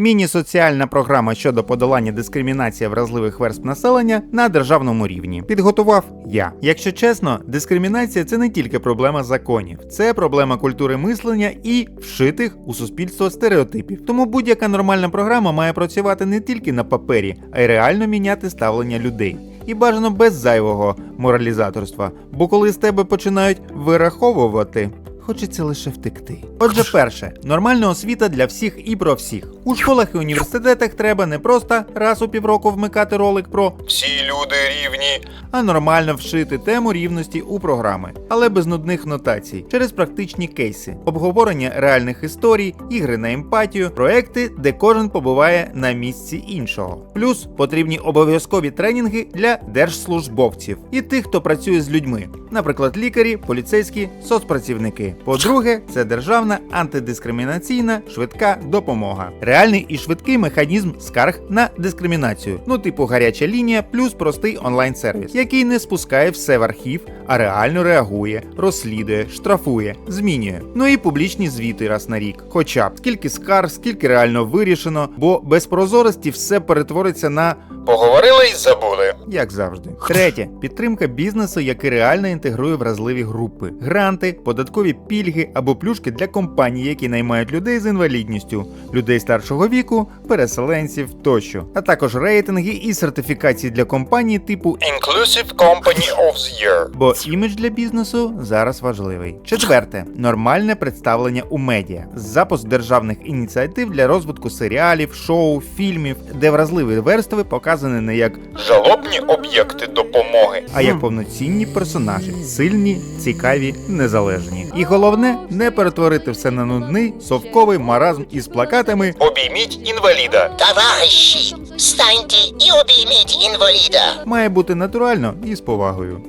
Міні-соціальна програма щодо подолання дискримінації вразливих верств населення на державному рівні. Підготував я. Якщо чесно, дискримінація це не тільки проблема законів, це проблема культури мислення і вшитих у суспільство стереотипів. Тому будь-яка нормальна програма має працювати не тільки на папері, а й реально міняти ставлення людей. І бажано без зайвого моралізаторства. Бо коли з тебе починають вираховувати, хочеться лише втекти. Отже, перше, нормальна освіта для всіх і про всіх. У школах і університетах треба не просто раз у півроку вмикати ролик про Всі люди рівні. а нормально вшити тему рівності у програми, але без нудних нотацій, через практичні кейси, обговорення реальних історій, ігри на емпатію, проекти, де кожен побуває на місці іншого. Плюс потрібні обов'язкові тренінги для держслужбовців і тих, хто працює з людьми, наприклад, лікарі, поліцейські, соцпрацівники. По-друге, це державна антидискримінаційна швидка допомога. Реальний і швидкий механізм скарг на дискримінацію, ну типу гаряча лінія плюс простий онлайн-сервіс, який не спускає все в архів, а реально реагує, розслідує, штрафує, змінює. Ну і публічні звіти раз на рік. Хоча б скільки скарг, скільки реально вирішено, бо без прозорості все перетвориться на Поговорили і забули. як завжди. Третє підтримка бізнесу, який реально інтегрує вразливі групи, гранти, податкові пільги або плюшки для компаній, які наймають людей з інвалідністю, людей старшого віку, переселенців тощо, а також рейтинги і сертифікації для компаній типу Inclusive Company of the Year. Бо імідж для бізнесу зараз важливий. Четверте нормальне представлення у медіа, запуск державних ініціатив для розвитку серіалів, шоу, фільмів, де вразливі верстви показані не як Жалобні об'єкти допомоги. а як повноцінні персонажі, сильні, цікаві, незалежні. І головне не перетворити все на нудний совковий маразм із плакатами. Обійміть інваліда. Товариші, станьте і обійміть інваліда. Має бути натурально і з повагою.